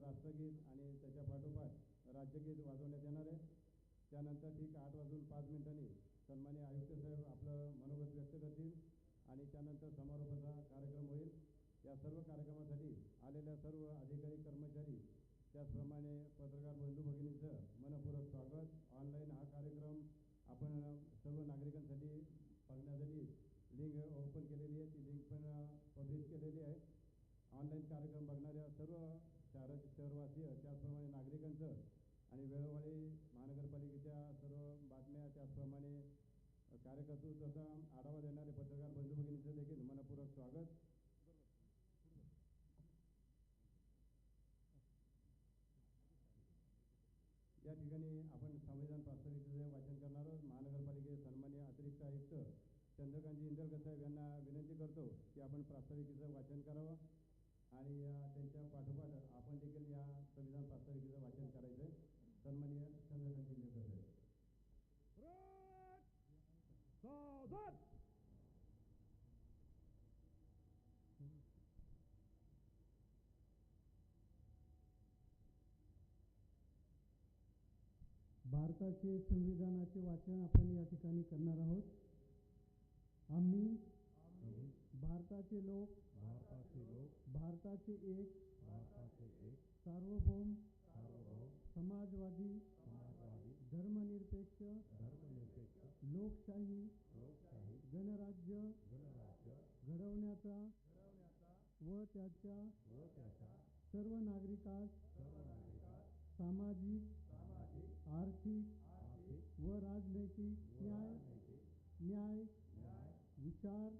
राष्ट्रगीत आणि त्याच्या पाठोपाठ राज्यगीत वाजवण्यात येणार आहे. त्यानंतर ठीक आठ वाजून पाच मिनिटांनी सन्मान्य आयुक्त साहेब आपलं मनोगत व्यक्त करतील आणि त्यानंतर समारोपाचा कार्यक्रम होईल. या सर्व कार्यक्रमासाठी आलेल्या सर्व अधिकारी कर्मचारी त्याचप्रमाणे पत्रकार बंधू भगिनींचं मनपूर्वक स्वागत. ऑनलाईन हा कार्यक्रम आपण सर्व नागरिकांसाठी बघण्यासाठी लिंक ओपन केलेली आहे. ती लिंक पण पब्लिश केलेली आहे. ऑनलाईन कार्यक्रम बघणाऱ्या सर्व शहरा शहरवासीय त्याचप्रमाणे नागरिकांचं आणि वेळोवेळी महानगरपालिकेच्या सर्व बातम्या त्याचप्रमाणे कार्यकर्तृत्वाचा आढावा देणारे पत्रकार बंधू भगिनीचं देखील मनपूर्वक स्वागत. या ठिकाणी आपण संविधान प्रास्ताविकेचं वाचन करणार आहोत महानगरपालिकेचे सन्मान्य अतिरिक्त आयुक्त चंद्रकांतजी इंदलकर साहेब यांना विनंती करतो की आपण प्रास्ताविकेचं वाचन करावं. आणि त्यांच्या पाठोपाठ आपण देखील या संविधान प्रास्ताविकेचं वाचन करायचं आहे सन्मान्य चंद्रकांत साहेब. सावधान! भारताचे संविधानाचे वाचन आपण या ठिकाणी करणार आहोत. आम्ही भारताचे लोक भारताचे लोक भारताचे एक भारताचे एक सार्वभौम सार्वभौम समाजवादी समाजवादी धर्मनिरपेक्ष धर्मनिरपेक्ष लोकशाही लोकशाही गणराज्य गणराज्य घडवण्याचा व त्याच्या व त्याच्या सर्व नागरिकास सर्व नागरिकांस सामाजिक सामाजिक आर्थिक आर्थिक व राजनैतिक न्याय न्याय न्याय विचार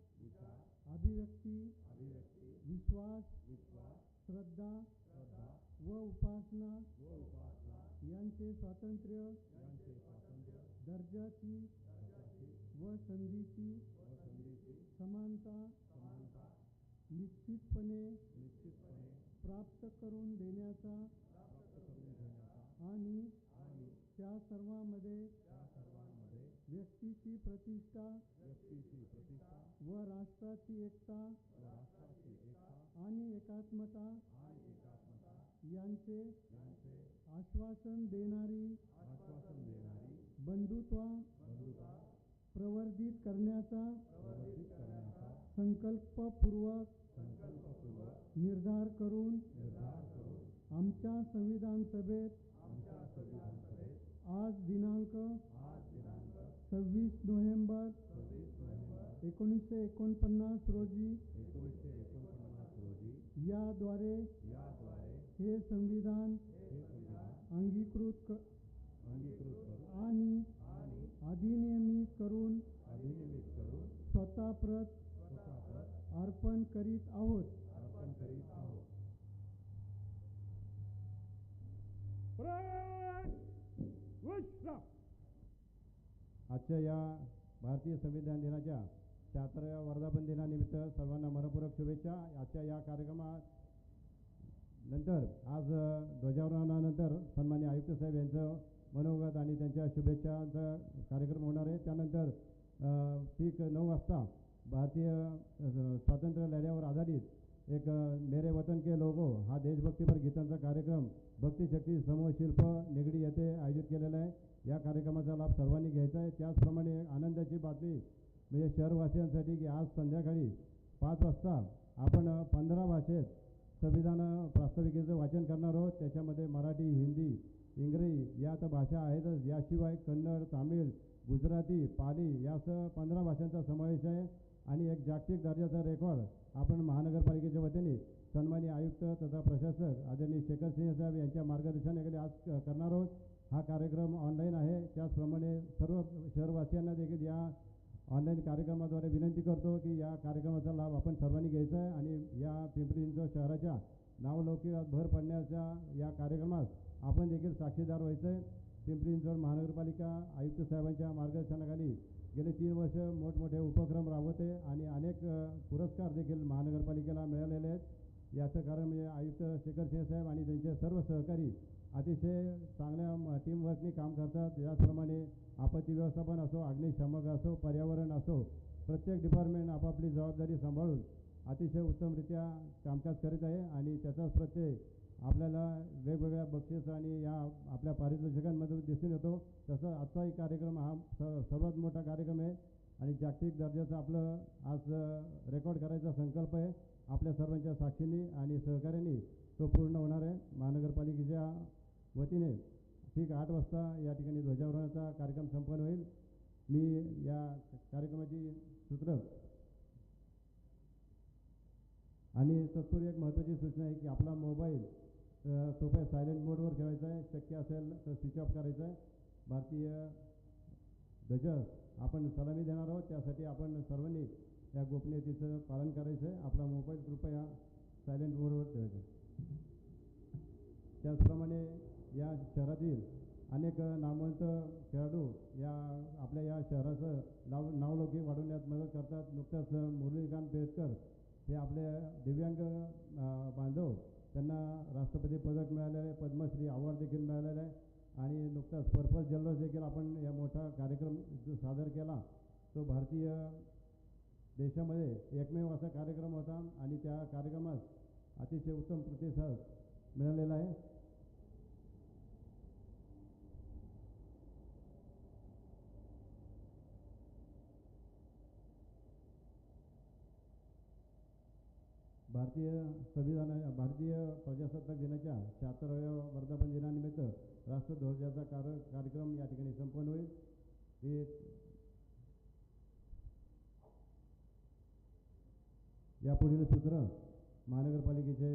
अभिव्यक्ती अभिव्यक्ती. विश्वास विश्वास. श्रद्धा श्रद्धा. व उपासना व उपासना. यांचे स्वातंत्र्य यांचे स्वातंत्र्य. दर्जाची दर्जाची. व संधीची व संधीची. समानता समानता. निश्चितपणे निश्चितपणे. प्राप्त करून देण्याचा प्राप्त करून घेण्याचा आणि त्या सर्वांमध्ये व्यक्तीची प्रतिष्ठा व्यक्तीची प्रतिष्ठा व राष्ट्राची एकता राष्ट्राची एकता आणि एकात्मता आणि एकात्मता. यांचे यांचे आश्वासन देणारी आश्वासन देणारी बंधुत्व बंधुता प्रवर्धित करण्याचा प्रवर्तित करण्याचा संकल्पपूर्वक संकल्पपूर्वक निर्धार करून निर्धार करून आमच्या संविधान सभेत आमच्या संविधान सभेत आज दिनांक सव्वीस नोव्हेंबर सव्वीस नोव्हेंबर एकोणीसशे एकोणपन्नास रोजी एकोणीसशे एकोणपन्नास रोजी याद्वारे याद्वारे हे संविधान हे संविधान अंगीकृत क- अंगीकृत करून आणि आणि अधिनियमित करून अधिनियमित करून स्वतः प्रत स्वतः अर्पण करीत आहोत. अर्पण करीत आहोत. आजच्या या भारतीय संविधान दिनाच्या शहात्तराव्या वर्धापन दिनानिमित्त सर्वांना मनपूर्वक शुभेच्छा. आजच्या या कार्यक्रमात नंतर आज ध्वजारोहणानंतर सन्मान्य आयुक्त साहेब यांचं मनोगत आणि त्यांच्या शुभेच्छांचा कार्यक्रम होणार आहे. त्यानंतर ठीक नऊ वाजता भारतीय स्वातंत्र्य लढ्यावर आधारित एक मेरे वतन के लोगो हा देशभक्तीपर गीतांचा कार्यक्रम भक्तिशक्ती समूह शिल्प निगडी येथे आयोजित केलेला आहे. या कार्यक्रमाचा लाभ सर्वांनी घ्यायचा आहे. त्याचप्रमाणे आनंदाची बातमी म्हणजे शहरवासियांसाठी की आज संध्याकाळी पाच वाजता आपण पंधरा भाषेत संविधान प्रास्ताविकेचं वाचन करणार आहोत. त्याच्यामध्ये मराठी हिंदी इंग्रजी या तर भाषा आहेतच. याशिवाय कन्नड तामिळ गुजराती पाली यासह पंधरा भाषांचा समावेश आहे. आणि एक जागतिक दर्जाचा रेकॉर्ड आपण महानगरपालिकेच्या वतीने सन्मान्य आयुक्त तथा प्रशासक आदरणीय शेखर सिंह साहेब यांच्या मार्गदर्शनाखाली आज करणार आहोत. हा कार्यक्रम ऑनलाईन आहे. त्याचप्रमाणे सर्व शहरवासियांना देखील या ऑनलाईन कार्यक्रमाद्वारे विनंती करतो की या कार्यक्रमाचा लाभ आपण सर्वांनी घ्यायचा आहे आणि या पिंपरी चिंचवड शहराच्या नावलौकिकात भर पडण्याच्या या कार्यक्रमात आपण देखील साक्षीदार व्हायचं आहे पिंपरी चिंचवड महानगरपालिका आयुक्त साहेबांच्या मार्गदर्शनाखाली गेले तीन वर्ष मोठमोठे उपक्रम राबवते आणि अनेक पुरस्कार देखील महानगरपालिकेला मिळालेले आहेत. याचं कारण म्हणजे आयुक्त शेखर सिंह साहेब आणि त्यांचे सर्व सहकारी अतिशय चांगल्या टीमवर्कनी काम करतात. याचप्रमाणे आपत्ती व्यवस्थापन असो अग्निशामक असो पर्यावरण असो प्रत्येक डिपार्टमेंट आपापली जबाबदारी सांभाळून अतिशय उत्तमरित्या कामकाज करीत आहे आणि त्याचाच प्रत्यय आपल्याला वेगवेगळ्या बक्षीस आणि या आपल्या पारितोषिकांमध्ये दिसून येतो. तसं आजचाही कार्यक्रम हा स सर्वात मोठा कार्यक्रम आहे आणि जागतिक दर्जाचं आपलं आज रेकॉर्ड करायचा संकल्प आहे. आपल्या सर्वांच्या साक्षीने आणि सहकार्याने तो पूर्ण होणार आहे. महानगरपालिकेच्या वतीने ठीक आठ वाजता या ठिकाणी ध्वजारोहणाचा कार्यक्रम संपन्न होईल. मी या कार्यक्रमाची सूत्र आणि तत्पूर्वी एक महत्त्वाची सूचना आहे की आपला मोबाईल कृपया सायलेंट मोडवर ठेवायचा आहे. शक्य असेल तर स्विच ऑफ करायचा आहे. भारतीय ध्वज आपण सलामी देणार आहोत. त्यासाठी आपण सर्वांनी या गोपनीयतेचं पालन करायचं आहे. आपला मोबाईल कृपया सायलेंट मोडवर ठेवायचा आहे. त्याचप्रमाणे या शहरातील अनेक नामवंत खेळाडू या आपल्या या शहराचं नाव नावलौकिक वाढवण्यात मदत करतात. नुकताच मुरलीकांत बेडकर हे आपले दिव्यांग बांधव त्यांना राष्ट्रपती पदक मिळालेलं आहे. पद्मश्री अवॉर्ड देखील मिळालेला आहे. आणि नुकताच पर्पज जल्लोष देखील आपण या मोठा कार्यक्रम जो सादर केला तो भारतीय देशामध्ये एकमेव असा कार्यक्रम होता. आणि त्या कार्यक्रमास अतिशय उत्तम प्रतिसाद मिळालेला आहे. भारतीय संविधाना भारतीय प्रजासत्ताक दिनाच्या शहात्तराव्या वर्धापन दिनानिमित्त राष्ट्रध्वजाचा कार कार्यक्रम या ठिकाणी संपन्न होईल. हे यापुढील सूत्र महानगरपालिकेचे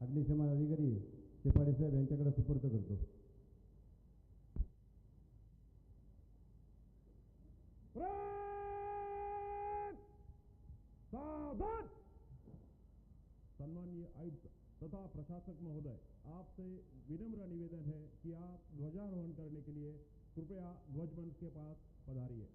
अग्निशमन अधिकारी शेपाडे साहेब यांच्याकडे सुपूर्द करतो. परेड सावधान सम्मान्य आयुक्त तथा प्रशासक महोदय, आपसे विनम्र निवेदन है कि आप ध्वजारोहण करने के लिए कृपया ध्वज मंच के पास पधारिए।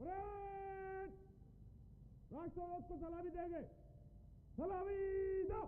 परेड राष्ट्रध्वज को सलामी देंगे सलामी दो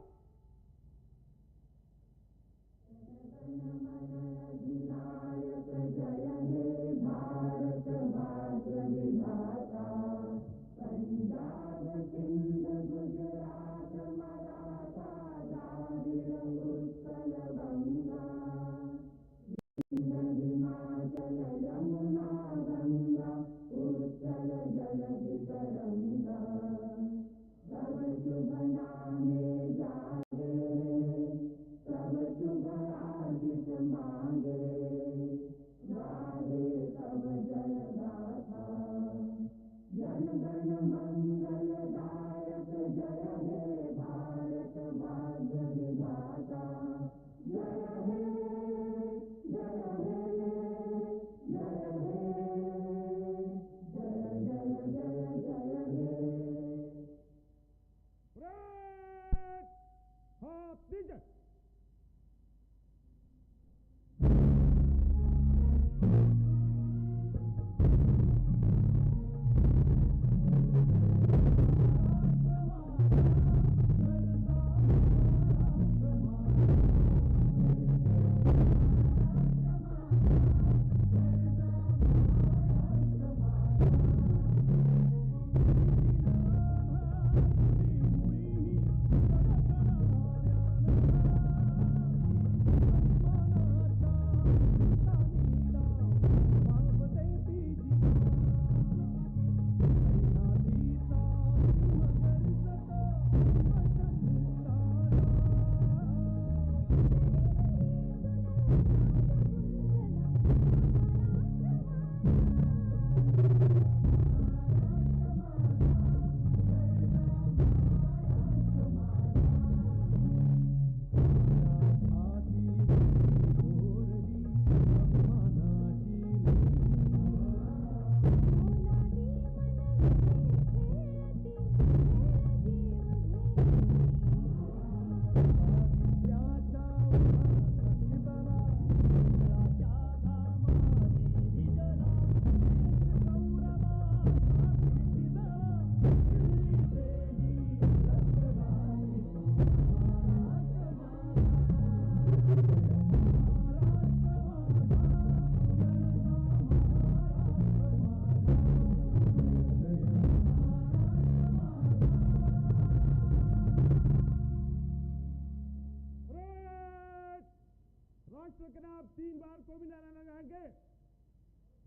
देंगे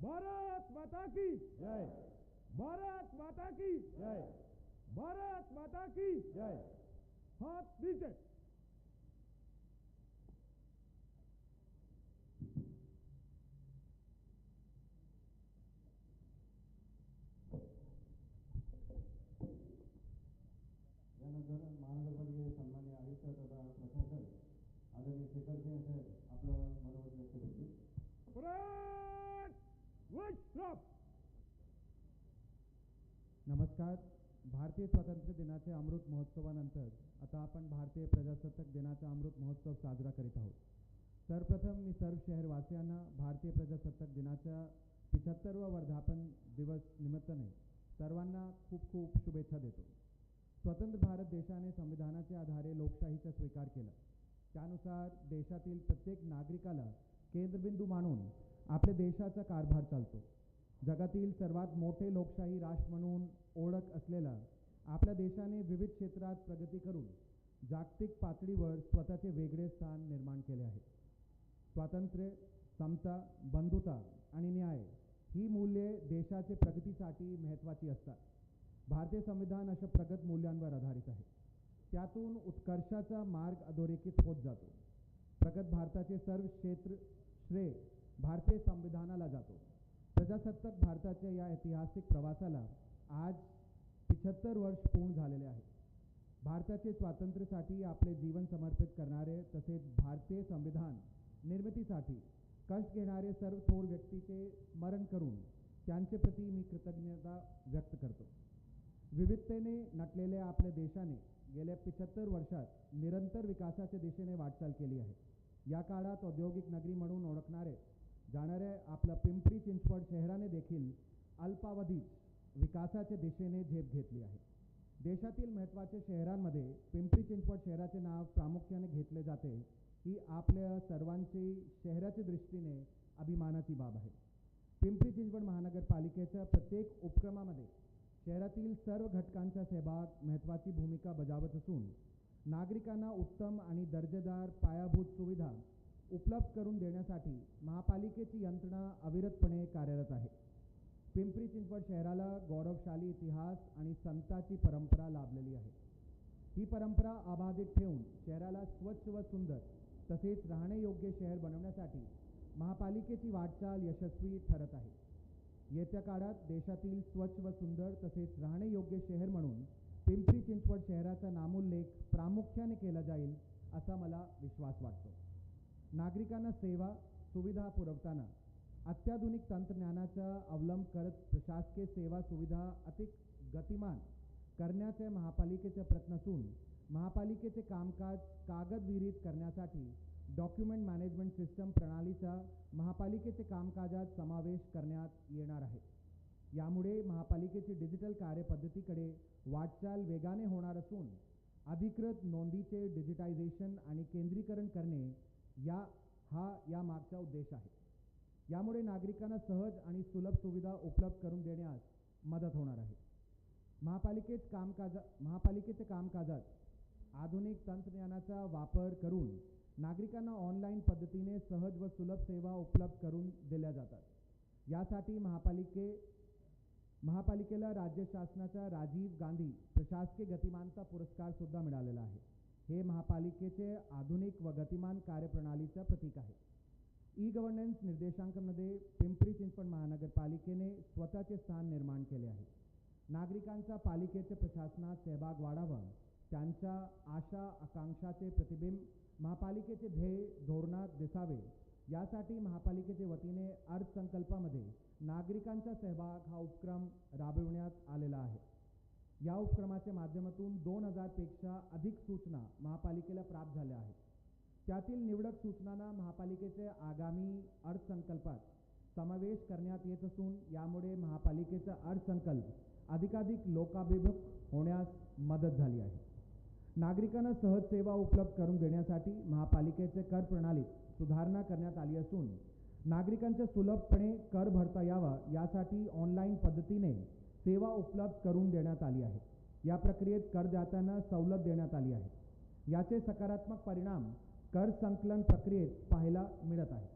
भारत माता की। जय। भारत माता की। जय। भारत माता की। जय। हाथ नीचे। नमस्कार. भारतीय स्वातंत्र्य दिनाच्या अमृत महोत्सवानंतर आता आपण भारतीय प्रजासत्ताक दिनाचा अमृत महोत्सव साजरा करीत आहोत. सर्वप्रथम मी सर्व शहरवासियांना भारतीय प्रजासत्ताक दिनाच्या पिछत्तरवा वर्धापन दिवस निमित्ताने सर्वांना खूप खूप शुभेच्छा देतो. स्वतंत्र भारत देशाने संविधानाच्या आधारे लोकशाहीचा स्वीकार केला. त्यानुसार देशातील प्रत्येक नागरिकाला केंद्रबिंदू मानून आपल्या देशाचा कारभार चालतो. जगातील सर्वात मोठे लोकशाही राष्ट्र म्हणून ओळख असलेला आपल्या देशाने विविध क्षेत्रात प्रगती करून जागतिक पातळीवर स्वतःचे वेगळे स्थान निर्माण केले आहे. स्वातंत्र्य समता बंधुता आणि न्याय ही मूल्ये देशाचे प्रगतीसाठी महत्त्वाची असतात. भारतीय संविधान अशा प्रगत मूल्यांवर आधारित आहे. त्यातून उत्कर्षाचा मार्ग अधोरेखित होत जातो. प्रगत भारताचे सर्व क्षेत्र श्रेय भारतीय संविधानाला जातो. प्रजासत्ताक भारताच्या या ऐतिहासिक प्रवासाला आज पिछत्तर वर्ष पूर्ण झालेले आहे. भारताचे स्वातंत्र्यासाठी आपले जीवन समर्पित करणारे तसेच भारतीय संविधान निर्मितीसाठी कष्ट घेणारे सर्व थोर व्यक्तीचे स्मरण करून त्यांचे प्रती मी कृतज्ञता व्यक्त करतो. विविधतेने नटलेल्या आपल्या देशाने गेल्या पिछत्तर वर्षात निरंतर विकासाच्या दिशेने वाटचाल केली आहे. या काळात औद्योगिक नगरी म्हणून ओळखणारे जाणारे आपलं पिंपरी चिंचवड शहराने देखील अल्पावधीत विकासाच्या दिशेने झेप घेतली आहे. देशातील महत्त्वाच्या शहरांमध्ये पिंपरी चिंचवड शहराचे नाव प्रामुख्याने घेतले जाते ही आपल्या सर्वांची शहराच्या दृष्टीने अभिमानाची बाब आहे. पिंपरी चिंचवड महानगरपालिकेच्या प्रत्येक उपक्रमामध्ये शहरातील सर्व घटकांचा सहभाग महत्त्वाची भूमिका बजावत असून नागरिकांना उत्तम आणि दर्जेदार पायाभूत सुविधा उपलब्ध करून देण्यासाठी महापालिकेची यंत्रणा अविरतपणे कार्यरत आहे. पिंपरी चिंचवड शहराला गौरवशाली इतिहास आणि संताची परंपरा लाभलेली आहे. ही परंपरा अबाधित ठेवून शहराला स्वच्छ व सुंदर तसेच राहणे योग्य शहर बनवण्यासाठी महापालिकेची वाटचाल यशस्वी ठरत आहे. येत्या काळात देशातील स्वच्छ व सुंदर तसेच राहण्यायोग्य शहर म्हणून पिंपरी चिंचवड शहराचा नामोल्लेख प्रामुख्याने केला जाईल असा मला विश्वास वाटतो. नागरिकांना सेवा सुविधा पुरवताना अत्याधुनिक तंत्रज्ञानाचा अवलंब करत प्रशासकीय सेवा सुविधा अधिक गतिमान करण्याचे महापालिकेचे प्रयत्न असून महापालिकेचे कामकाज कागदविरहित करण्यासाठी डॉक्युमेंट मॅनेजमेंट सिस्टम प्रणालीचा महापालिकेचे कामकाजात समावेश करण्यात येणार आहे. यामुळे महापालिकेची डिजिटल कार्यपद्धतीकडे वाटचाल वेगाने होणार असून अधिकृत नोंदीचे डिजिटायझेशन आणि केंद्रीकरण करणे या हा या मागचा उद्देश आहे. यामुळे नागरिकांना सहज आणि सुलभ सुविधा उपलब्ध करून देण्यास मदत होणार आहे. महापालिकेत कामकाजा महापालिकेचे कामकाजात आधुनिक तंत्रज्ञानाचा वापर करून नागरिकांना ऑनलाईन पद्धतीने सहज व सुलभ सेवा उपलब्ध करून दिल्या जातात. यासाठी महापालिके महापालिकेला राज्य शासनाचा राजीव गांधी प्रशासकीय गतिमानता पुरस्कारसुद्धा मिळालेला आहे. हे महापालिकेचे आधुनिक व गतिमान कार्यप्रणालीचं प्रतीक आहे. ई गव्हर्नन्स निर्देशांकामध्ये पिंपरी चिंचवड महानगरपालिकेने स्वतःचे स्थान निर्माण केले आहे. नागरिकांचा पालिकेच्या प्रशासनात सहभाग वाढावा त्यांच्या आशा आकांक्षाचे प्रतिबिंब महापालिकेचे ध्येय धोरणात दिसावे यासाठी महापालिकेच्या वतीने अर्थसंकल्पामध्ये नागरिकांचा सहभाग हा उपक्रम राबविण्यात आलेला आहे. या उपक्रमाच्या माध्यमातून दोन हजारपेक्षा अधिक सूचना महापालिकेला प्राप्त झाल्या आहेत. त्यातील निवडक सूचनांना महापालिकेचे आगामी अर्थसंकल्पात समावेश करण्यात येत असून यामुळे महापालिकेचा अर्थसंकल्प अधिकाधिक लोकाभिमुख होण्यास मदत झाली आहे. नागरिकांना सहज सेवा उपलब्ध करून देण्यासाठी महापालिकेचे कर प्रणालीत सुधारणा करण्यात आली असून नागरिकांच्या सुलभपणे कर भरता यावा यासाठी ऑनलाईन पद्धतीने सेवा उपलब्ध करून देण्यात आली आहे. या प्रक्रियेत करदात्यांना सवलत देण्यात आली आहे. याचे सकारात्मक परिणाम कर संकलन प्रक्रियेत पाहायला मिळत आहे.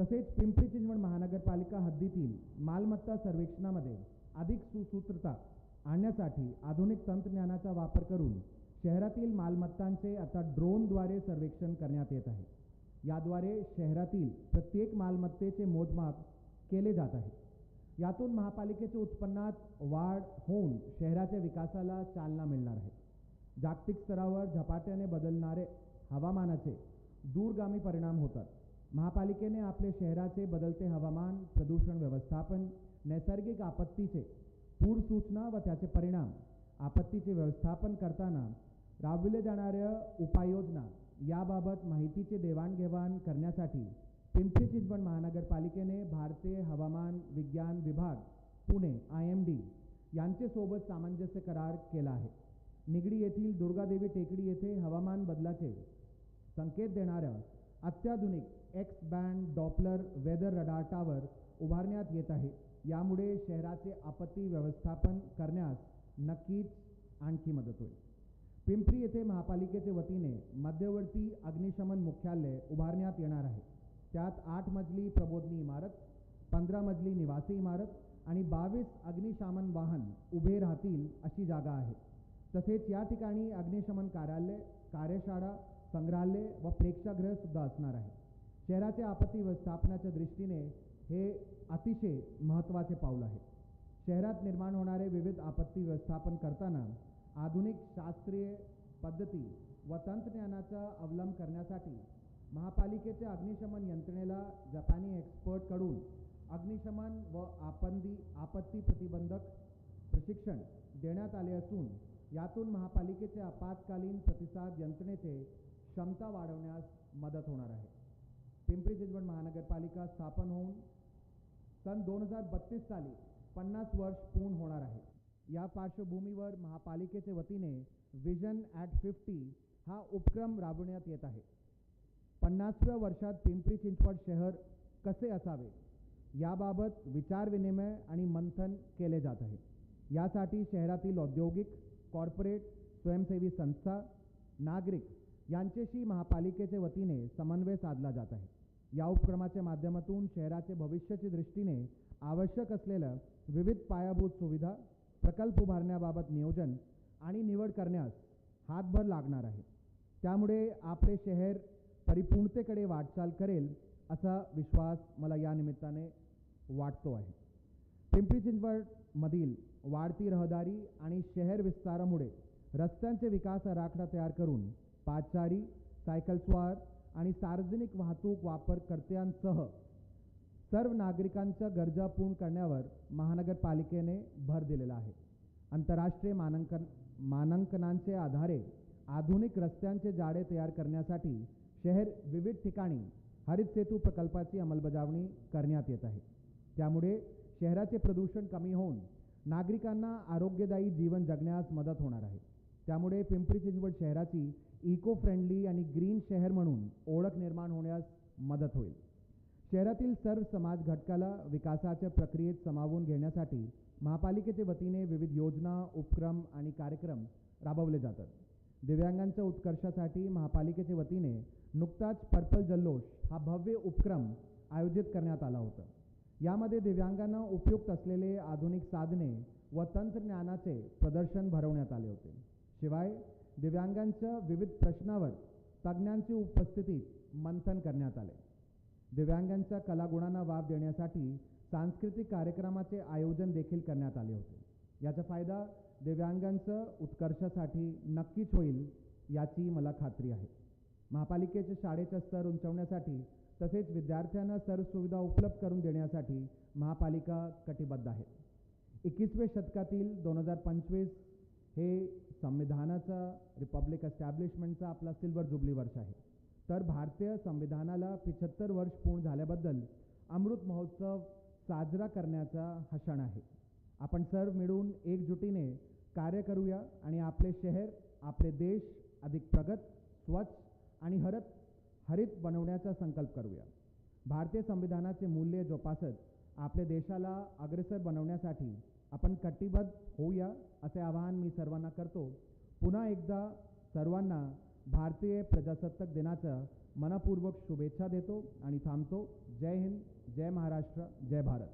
तसेच पिंपरी चिंचवड महानगरपालिका हद्दीतील मालमत्ता सर्वेक्षणामध्ये अधिक सुसूत्रता आणण्यासाठी आधुनिक तंत्रज्ञानाचा वापर करून शहरातील मालमत्तांचे आता ड्रोनद्वारे सर्वेक्षण करण्यात येत आहे. याद्वारे शहरातील प्रत्येक मालमत्तेचे मोजमाप केले जात आहे. यातून महापालिकेच्या उत्पन्नात वाढ होऊन शहराच्या विकासाला चालना मिळणार आहे. जागतिक स्तरावर झपाट्याने बदलणारे हवामानाचे दूरगामी परिणाम होतात. महापालिकेने आपले शहराचे बदलते हवामान प्रदूषण व्यवस्थापन नैसर्गिक आपत्तीचे पूर सूचना व त्याचे परिणाम आपत्तीचे व्यवस्थापन करताना राबविले जाणाऱ्या उपाययोजना याबाबत माहितीचे देवाणघेवाण करण्यासाठी पिंपरी चिंचवड महानगरपालिकेने भारतीय हवामान विज्ञान विभाग पुणे आय एम डी यांचेसोबत सामंजस्य करार केला आहे. निगडी येथील दुर्गादेवी टेकडी येथे हवामान बदलाचे संकेत देणाऱ्या अत्याधुनिक X band Doppler weather radar tower उभारण्यात येत आहे. यामुळे शहराचे आपत्ती व्यवस्थापन करण्यास नक्कीच आणखी मदत होईल. पिंपरी येथे महापालिकेचे वतीने मध्यवर्ती अग्निशमन मुख्यालय उभारण्यात येणार आहे. त्यात आठ मजली प्रबोधनी इमारत पंधरा मजली निवासी इमारत आणि बावीस अग्निशामन वाहन उभे राहतील अशी जागा आहे. तसेच या ठिकाणी अग्निशमन कार्यालय कार्यशाळा संग्रहालय व प्रेक्षागृहसुद्धा असणार आहे. शहराच्या आपत्ती व्यवस्थापनाच्या दृष्टीने हे अतिशय महत्त्वाचे पाऊल आहे. शहरात निर्माण होणारे विविध आपत्ती व्यवस्थापन करताना आधुनिक शास्त्रीय पद्धती व तंत्रज्ञानाचा अवलंब करण्यासाठी महापालिकेच्या अग्निशमन यंत्रणेला जपानी एक्सपर्टकडून अग्निशमन व आपंदी आपत्ती प्रतिबंधक प्रशिक्षण देण्यात आले असून यातून महापालिकेचे आपत्कालीन प्रतिसाद यंत्रणेचे क्षमता वाढवण्यास मदत होणार आहे. पिंपरी चिंचवड महानगरपालिका स्थापन होऊन सन दोन हजार बत्तीस साली पन्नास वर्ष पूर्ण होणार आहे. या पार्श्वभूमीवर महापालिकेचे वतीने विजन ॲट फिफ्टी हा उपक्रम राबवण्यात येत आहे. पन्नासव्या वर्षात पिंपरी चिंचवड शहर कसे असावे याबाबत विचारविनिमय आणि मंथन केले जात आहे. यासाठी शहरातील औद्योगिक कॉर्पोरेट स्वयंसेवी संस्था नागरिक यांच्याशी महापालिकेच्या वतीने समन्वय साधला जात आहे. या उपक्रमाच्या माध्यमातून शहराचे भविष्याच्या दृष्टीने आवश्यक असलेलं विविध पायाभूत सुविधा प्रकल्प उभारण्याबाबत नियोजन आणि निवड करण्यास हातभर लागणार आहे. त्यामुळे आपले शहर परिपूर्णतेकडे वाटचाल करेल असा विश्वास मला या निमित्ताने वाटतो आहे. पिंपरी चिंचवडमधील वाढती रहदारी आणि शहर विस्तारामुळे रस्त्यांचे विकास आराखडा तयार करून पादचारी सायकलस्वार आणि सार्वजनिक वाहतूक वापरकर्त्यांसह सर्व नागरिकांच्या गरजा पूर्ण करण्यावर महानगरपालिकेने भर दिलेला आहे. आंतरराष्ट्रीय मानांकन मानांकनांचे आधारे आधुनिक रस्त्यांचे जाळे तयार करण्यासाठी शहर विविध ठिकाणी हरित सेतू प्रकल्पाची अंमलबजावणी करण्यात येत आहे. त्यामुळे शहराचे प्रदूषण कमी होऊन नागरिकांना आरोग्यदायी जीवन जगण्यास मदत होणार आहे. त्यामुळे पिंपरी चिंचवड शहराची इको फ्रेंडली आणि ग्रीन शहर म्हणून ओळख निर्माण होण्यास मदत होईल. शहरातील सर्व समाज घटकाला विकासाच्या प्रक्रियेत सामावून घेण्यासाठी महापालिकेच्या वतीने विविध योजना उपक्रम आणि कार्यक्रम राबवले जातात. दिव्यांगांच्या उत्कर्षासाठी महापालिकेच्या वतीने नुकताच पर्पल जल्लोष हा भव्य उपक्रम आयोजित करण्यात आला होता. यामध्ये दिव्यांगांना उपयुक्त असलेले आधुनिक साधने व तंत्रज्ञानाचे प्रदर्शन भरवण्यात आले होते. शिवाय दिव्यांगांच्या विविध प्रश्नावर तज्ज्ञांची उपस्थितीत मंथन करण्यात आले. दिव्यांगांच्या कलागुणांना वाव देण्यासाठी सांस्कृतिक कार्यक्रमाचे आयोजन देखील करण्यात आले होते. याचा फायदा दिव्यांगांच्या उत्कर्षासाठी नक्कीच होईल याची मला खात्री आहे. महापालिकेच्या शाळेचा स्तर उंचवण्यासाठी तसेच विद्यार्थ्यांना सर्व सुविधा उपलब्ध करून देण्यासाठी महापालिका कटिबद्ध आहे. एकवीसव्या शतकातील दोन हजार पंचवीस हे संविधानाचा रिपब्लिक एस्टॅब्लिशमेंटचा आपला सिल्वर जुबली वर्ष आहे. तर भारतीय संविधानाला पिछत्तर वर्ष पूर्ण झाल्याबद्दल अमृत महोत्सव साजरा करण्याचा हा क्षण आहे. आपण सर्व मिळून एकजुटीने कार्य करूया आणि आपले शहर आपले देश अधिक प्रगत स्वच्छ आणि हरत हरित बनवण्याचा संकल्प करूया. भारतीय संविधानाचे मूल्य जोपासत आपल्या देशाला अग्रेसर बनवण्यासाठी आपण कटिबद्ध होऊया. असे आवाहन मी सर्वांना करतो. पुन्हा एकदा सर्वांना भारतीय प्रजासत्ताक दिनाच्या मनपूर्वक शुभेच्छा देतो आणि थांबतो. जय हिंद जय महाराष्ट्र जय भारत.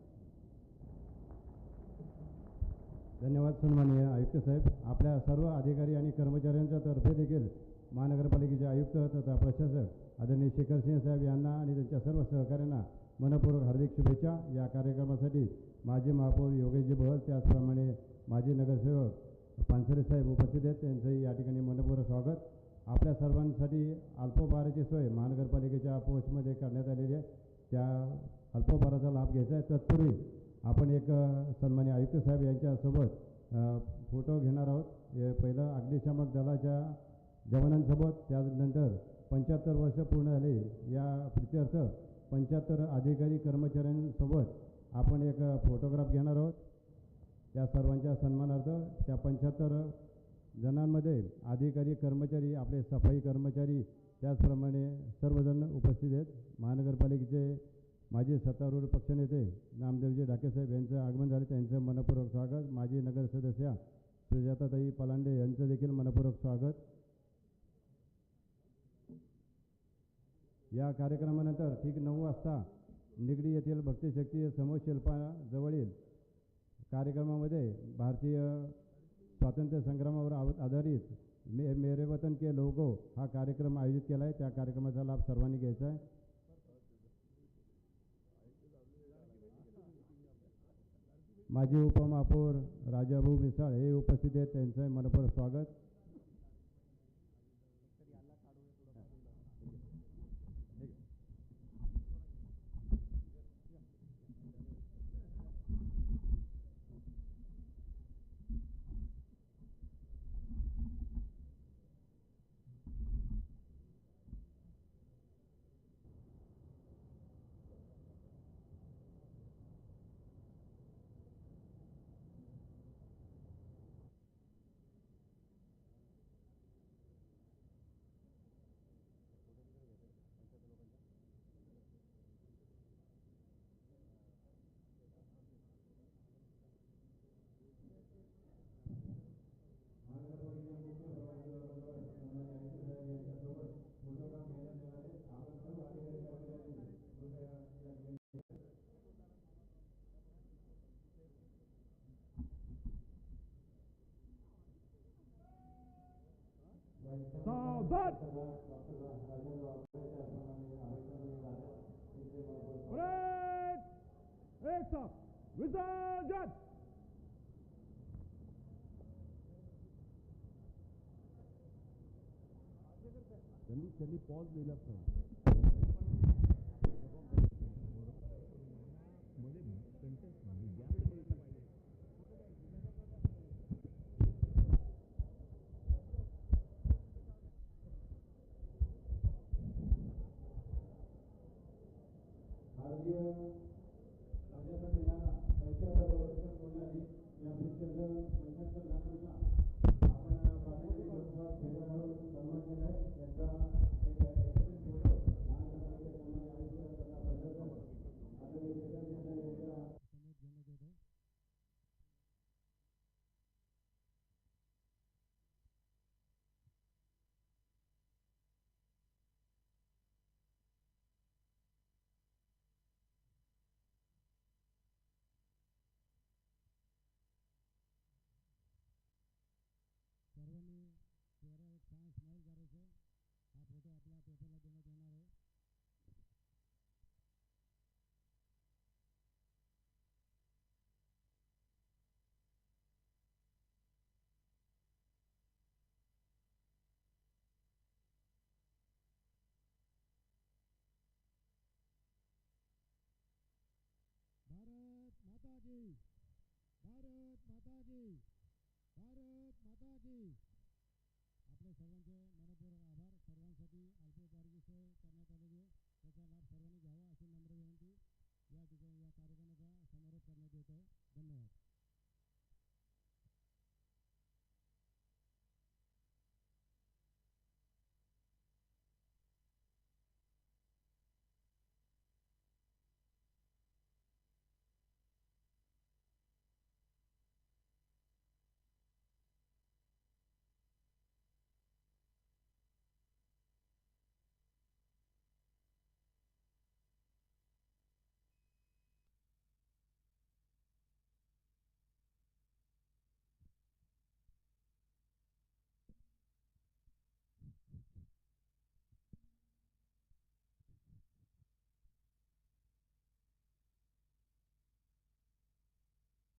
धन्यवाद सन्माननीय आयुक्त साहेब. आपल्या सर्व अधिकारी आणि कर्मचाऱ्यांच्या तर्फे देखील महानगरपालिकेचे आयुक्त तथा प्रशासक आदरणीय शेखर सिंह साहेब यांना आणि त्यांच्या सर्व सहकाऱ्यांना मनपूर्वक हार्दिक शुभेच्छा. या कार्यक्रमासाठी माजी महापौर योगेशजी बहल त्याचप्रमाणे माजी नगरसेवक पानसरे साहेब उपस्थित आहेत. त्यांचंही या ठिकाणी मनपूर्वक स्वागत. आपल्या सर्वांसाठी अल्पोपहाराची सोय महानगरपालिकेच्या पोस्टमध्ये करण्यात आलेली आहे. त्या अल्पोपहाराचा लाभ घ्यायचा आहे. तत्पूर्वी आपण एक सन्मान्य आयुक्त साहेब यांच्यासोबत फोटो घेणार आहोत. हे पहिलं अग्निशामक दलाच्या जवानांसोबत. त्यानंतर पंच्याहत्तर वर्ष पूर्ण झाले. या प्रित्यर्थ पंच्याहत्तर अधिकारी कर्मचाऱ्यांसोबत आपण एक फोटोग्राफ घेणार आहोत. त्या सर्वांच्या सन्मानार्थ त्या पंच्याहत्तर जणांमध्ये अधिकारी कर्मचारी आपले सफाई कर्मचारी त्याचप्रमाणे सर्वजण उपस्थित आहेत. महानगरपालिकेचे माजी सत्तारूढ पक्षनेते नामदेवजी ढाकेसाहेब यांचं आगमन झाले. त्यांचं मनपूर्वक स्वागत. माजी नगरसदस्या सुजाताताई पलांडे यांचं देखील मनपूर्वक स्वागत. या कार्यक्रमानंतर ठीक नऊ वाजता निगडी येथील भक्तिशक्ती समूहशिल्पाजवळील कार्यक्रमामध्ये भारतीय स्वातंत्र्य संग्रामावर आव- आधारित मे मेरे वतन के लोगो हा कार्यक्रम आयोजित केला आहे. त्या कार्यक्रमाचा लाभ सर्वांनी घ्यायचा आहे. माजी उपमहापौर राजाभाऊ मिसाळ हे उपस्थित आहेत. त्यांचं मनपूर स्वागत. सावधान परेड एक साथ विसर्जन त्यांनी त्यांनी पॉज दिलाच नाही चेहरा एक छान स्माईल करायचं. हा फोटो आपल्या पेपरला देण्यात येणार आहे. भारत माता की भारत माता की भारत माता की। सर्वांचे मनपूर्वक आभार. सर्वांसाठी अल्पोपहाराची सोय करण्यात आलेली आहे. त्याचा लाभ सर्वांनी घ्यावा अशी नम्र विनंती या ठिकाणी या कार्यक्रमाचा समारोप करण्यात येत आहे. धन्यवाद.